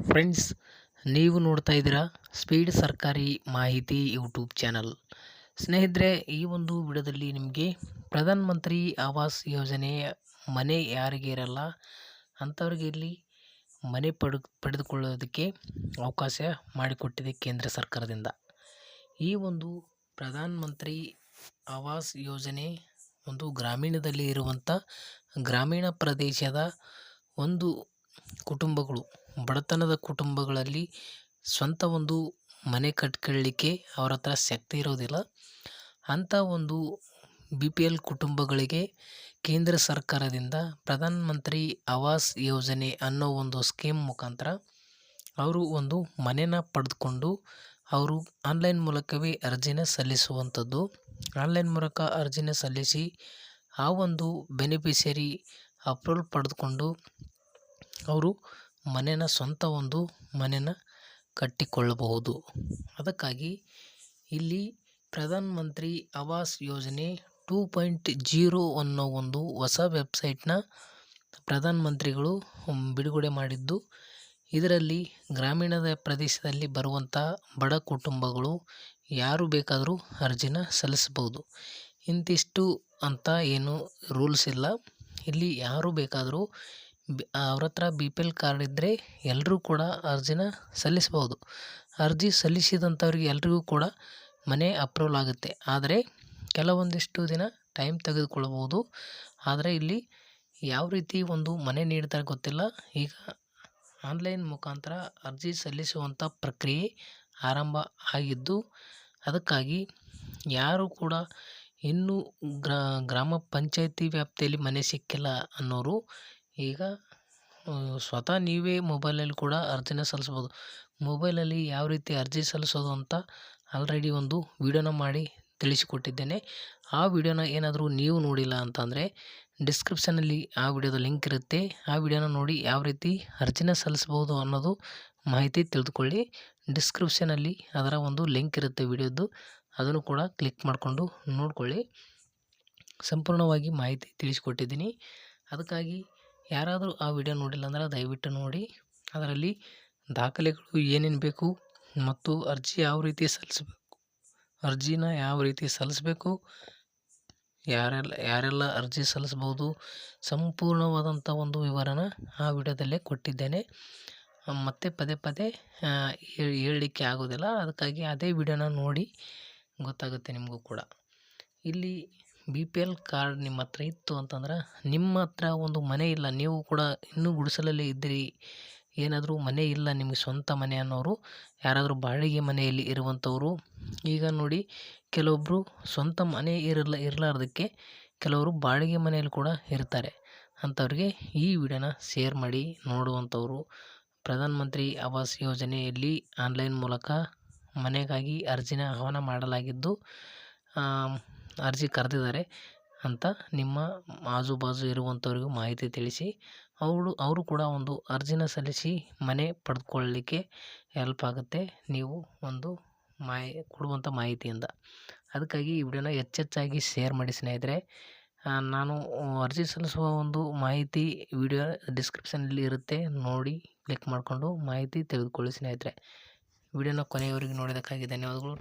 Friends, ನೀವು ನೋಡ್ತಾ ಇದ್ದೀರಾ ಸ್ಪೀಡ್ ಸರ್ಕಾರಿ ಮಾಹಿತಿ ಯೂಟ್ಯೂಬ್ ಚಾನಲ್. ಸ್ನೇಹಿತರೆ, ಈ ಒಂದು ವಿಡಿಯೋದಲ್ಲಿ ನಿಮಗೆ ಪ್ರಧಾನ ಮಂತ್ರಿ ಆವಾಸ್ ಯೋಜನೆ ಮನೆ ಯಾರಿಗೆ ಇರಲ್ಲ, ಅಂಥವ್ರಿಗೆ ಇಲ್ಲಿ ಮನೆ ಪಡೆದು, ಪಡೆದುಕೊಳ್ಳೋದಕ್ಕೆ ಅವಕಾಶ ಮಾಡಿಕೊಟ್ಟಿದೆ ಕೇಂದ್ರ ಸರ್ಕಾರದಿಂದ. ಈ ಒಂದು ಪ್ರಧಾನ ಮಂತ್ರಿ ಆವಾಸ್ ಯೋಜನೆ ಒಂದು ಗ್ರಾಮೀಣದಲ್ಲಿ ಇರುವಂಥ ಗ್ರಾಮೀಣ ಪ್ರದೇಶದ ಒಂದು ಕುಟುಂಬಗಳು. ಬಡತನದ ಕುಟುಂಬಗಳಲ್ಲಿ ಸ್ವಂತ ಒಂದು ಮನೆ ಕಟ್ಕೊಳ್ಳಿಕ್ಕೆ ಅವರ ಹತ್ರ ಶಕ್ತಿ ಇರೋದಿಲ್ಲ. ಅಂಥ ಒಂದು ಬಿ ಪಿ ಎಲ್ ಕುಟುಂಬಗಳಿಗೆ ಕೇಂದ್ರ ಸರ್ಕಾರದಿಂದ ಪ್ರಧಾನ ಮಂತ್ರಿ ಆವಾಸ್ ಯೋಜನೆ ಅನ್ನೋ ಒಂದು ಸ್ಕೀಮ್ ಮುಖಾಂತರ ಅವರು ಒಂದು ಮನೆನ ಪಡೆದುಕೊಂಡು ಅವರು ಆನ್ಲೈನ್ ಮೂಲಕವೇ ಅರ್ಜಿನ ಸಲ್ಲಿಸುವಂಥದ್ದು. ಆನ್ಲೈನ್ ಮೂಲಕ ಅರ್ಜಿನ ಸಲ್ಲಿಸಿ ಆ ಒಂದು ಬೆನಿಫಿಷರಿ ಅಪ್ರೂವಲ್ ಪಡೆದುಕೊಂಡು ಅವರು ಮನೆನ ಸ್ವಂತ ಒಂದು ಮನೆನ ಕಟ್ಟಿಕೊಳ್ಳಬಹುದು. ಅದಕ್ಕಾಗಿ ಇಲ್ಲಿ ಪ್ರಧಾನ ಮಂತ್ರಿ ಆವಾಸ್ ಯೋಜನೆ ಟೂ ಪಾಯಿಂಟ್ ಜೀರೋ ಅನ್ನೋ ಒಂದು ಹೊಸ ವೆಬ್ಸೈಟ್ನ ಪ್ರಧಾನ ಮಂತ್ರಿಗಳು ಬಿಡುಗಡೆ ಮಾಡಿದ್ದು. ಇದರಲ್ಲಿ ಗ್ರಾಮೀಣದ ಪ್ರದೇಶದಲ್ಲಿ ಬರುವಂಥ ಬಡ ಕುಟುಂಬಗಳು ಯಾರು ಬೇಕಾದರೂ ಅರ್ಜಿನ ಸಲ್ಲಿಸಬಹುದು. ಇಂತಿಷ್ಟು ಅಂತ ಏನು ರೂಲ್ಸ್ ಇಲ್ಲ. ಇಲ್ಲಿ ಯಾರು ಬೇಕಾದರೂ ಅವ್ರ ಹತ್ರ ಬಿ ಪಿ ಎಲ್ ಕಾರ್ಡ್ ಇದ್ದರೆ ಎಲ್ಲರೂ ಕೂಡ ಅರ್ಜಿನ ಸಲ್ಲಿಸ್ಬೋದು ಅರ್ಜಿ ಸಲ್ಲಿಸಿದಂಥವ್ರಿಗೆ ಎಲ್ರಿಗೂ ಕೂಡ ಮನೆ ಅಪ್ರೂವಲ್ ಆಗುತ್ತೆ. ಆದರೆ ಕೆಲವೊಂದಿಷ್ಟು ದಿನ ಟೈಮ್ ತೆಗೆದುಕೊಳ್ಳಬಹುದು. ಆದರೆ ಇಲ್ಲಿ ಯಾವ ರೀತಿ ಒಂದು ಮನೆ ನೀಡ್ತಾರೆ ಗೊತ್ತಿಲ್ಲ. ಈಗ ಆನ್ಲೈನ್ ಮುಖಾಂತರ ಅರ್ಜಿ ಸಲ್ಲಿಸುವಂಥ ಪ್ರಕ್ರಿಯೆ ಆರಂಭ ಆಗಿದ್ದು, ಅದಕ್ಕಾಗಿ ಯಾರು ಕೂಡ ಇನ್ನೂ ಗ್ರಾಮ ಪಂಚಾಯಿತಿ ವ್ಯಾಪ್ತಿಯಲ್ಲಿ ಮನೆ ಸಿಕ್ಕಿಲ್ಲ ಅನ್ನೋರು ಈಗ ಸ್ವತಃ ನೀವೇ ಮೊಬೈಲಲ್ಲಿ ಕೂಡ ಅರ್ಜಿನ ಸಲ್ಲಿಸ್ಬೋದು ಮೊಬೈಲಲ್ಲಿ ಯಾವ ರೀತಿ ಅರ್ಜಿ ಸಲ್ಲಿಸೋದು ಅಂತ ಆಲ್ರೆಡಿ ಒಂದು ವೀಡಿಯೋನ ಮಾಡಿ ತಿಳಿಸಿಕೊಟ್ಟಿದ್ದೇನೆ. ಆ ವಿಡಿಯೋನ ಏನಾದರೂ ನೀವು ನೋಡಿಲ್ಲ ಅಂತಂದರೆ ಡಿಸ್ಕ್ರಿಪ್ಷನಲ್ಲಿ ಆ ವಿಡಿಯೋದ ಲಿಂಕ್ ಇರುತ್ತೆ. ಆ ವಿಡಿಯೋನ ನೋಡಿ ಯಾವ ರೀತಿ ಅರ್ಜಿನ ಸಲ್ಲಿಸ್ಬೋದು ಅನ್ನೋದು ಮಾಹಿತಿ ತಿಳಿದುಕೊಳ್ಳಿ. ಡಿಸ್ಕ್ರಿಪ್ಷನಲ್ಲಿ ಅದರ ಒಂದು ಲಿಂಕ್ ಇರುತ್ತೆ ವಿಡಿಯೋದ್ದು. ಅದನ್ನು ಕೂಡ ಕ್ಲಿಕ್ ಮಾಡಿಕೊಂಡು ನೋಡಿಕೊಳ್ಳಿ. ಸಂಪೂರ್ಣವಾಗಿ ಮಾಹಿತಿ ತಿಳಿಸಿಕೊಟ್ಟಿದ್ದೀನಿ. ಅದಕ್ಕಾಗಿ ಯಾರಾದರೂ ಆ ವಿಡಿಯೋ ನೋಡಿಲ್ಲ ಅಂದ್ರೆ ದಯವಿಟ್ಟು ನೋಡಿ. ಅದರಲ್ಲಿ ದಾಖಲೆಗಳು ಏನೇನು ಬೇಕು ಮತ್ತು ಅರ್ಜಿ ಯಾವ ರೀತಿ ಸಲ್ಲಿಸಬೇಕು, ಅರ್ಜಿನ ಯಾವ ರೀತಿ ಸಲ್ಲಿಸಬೇಕು, ಯಾರೆಲ್ಲ ಯಾರೆಲ್ಲ ಅರ್ಜಿ ಸಲ್ಲಿಸ್ಬೋದು, ಸಂಪೂರ್ಣವಾದಂಥ ಒಂದು ವಿವರನ ಆ ವಿಡಿಯೋದಲ್ಲೇ ಕೊಟ್ಟಿದ್ದೇನೆ. ಮತ್ತೆ ಪದೇ ಪದೇ ಹೇಳಲಿಕ್ಕೆ ಆಗೋದಿಲ್ಲ. ಅದಕ್ಕಾಗಿ ಅದೇ ವಿಡಿಯೋನ ನೋಡಿ ಗೊತ್ತಾಗುತ್ತೆ ನಿಮಗೂ ಕೂಡ. ಇಲ್ಲಿ ಬಿ ಪಿ ಎಲ್ ಕಾರ್ಡ್ ನಿಮ್ಮ ಹತ್ರ ಇತ್ತು ಅಂತಂದ್ರೆ ನಿಮ್ಮ ಹತ್ರ ಒಂದು ಮನೆ ಇಲ್ಲ. ನೀವು ಕೂಡ ಇನ್ನೂ ಗುಡಿಸಲಲ್ಲೇ ಇದ್ದೀರಿ. ಏನಾದರೂ ಮನೆ ಇಲ್ಲ ನಿಮಗೆ ಸ್ವಂತ ಮನೆ ಅನ್ನೋರು, ಯಾರಾದರೂ ಬಾಡಿಗೆ ಮನೆಯಲ್ಲಿ ಇರುವಂಥವರು. ಈಗ ನೋಡಿ ಕೆಲವೊಬ್ಬರು ಸ್ವಂತ ಮನೆ ಇರಲ್ಲ, ಇರಲಾರ್ದಕ್ಕೆ ಕೆಲವರು ಬಾಡಿಗೆ ಮನೆಯಲ್ಲಿ ಕೂಡ ಇರ್ತಾರೆ. ಅಂಥವ್ರಿಗೆ ಈ ವಿಡಿಯೋನ ಶೇರ್ ಮಾಡಿ ನೋಡುವಂಥವರು. ಪ್ರಧಾನಮಂತ್ರಿ ಆವಾಸ್ ಯೋಜನೆಯಲ್ಲಿ ಆನ್ಲೈನ್ ಮೂಲಕ ಮನೆಗಾಗಿ ಅರ್ಜಿನ ಆಹ್ವಾನ ಮಾಡಲಾಗಿದ್ದು ಅರ್ಜಿ ಕರೆದಿದ್ದಾರೆ ಅಂತ ನಿಮ್ಮ ಆಜು ಬಾಜು ಇರುವಂಥವ್ರಿಗೂ ಮಾಹಿತಿ ತಿಳಿಸಿ, ಅವರು ಅವರು ಕೂಡ ಒಂದು ಅರ್ಜಿನ ಸಲ್ಲಿಸಿ ಮನೆ ಪಡೆದುಕೊಳ್ಳಲಿಕ್ಕೆ ಹೆಲ್ಪ್ ಆಗುತ್ತೆ. ನೀವು ಒಂದು ಮಾಹಿ, ಕೊಡುವಂಥ ಮಾಹಿತಿಯಿಂದ. ಅದಕ್ಕಾಗಿ ಈ ವಿಡಿಯೋನ ಹೆಚ್ಚೆಚ್ಚಾಗಿ ಶೇರ್ ಮಾಡಿ ಸ್ನೇಹಿತರೆ. ನಾನು ಅರ್ಜಿ ಸಲ್ಲಿಸುವ ಒಂದು ಮಾಹಿತಿ ವಿಡಿಯೋ ಡಿಸ್ಕ್ರಿಪ್ಷನಲ್ಲಿ ಇರುತ್ತೆ. ನೋಡಿ ಕ್ಲಿಕ್ ಮಾಡಿಕೊಂಡು ಮಾಹಿತಿ ತೆಗೆದುಕೊಳ್ಳಿ ಸ್ನೇಹಿತರೆ. ವಿಡಿಯೋನ ಕೊನೆಯವರೆಗೆ ನೋಡಿದ್ದಕ್ಕಾಗಿ ಧನ್ಯವಾದಗಳು.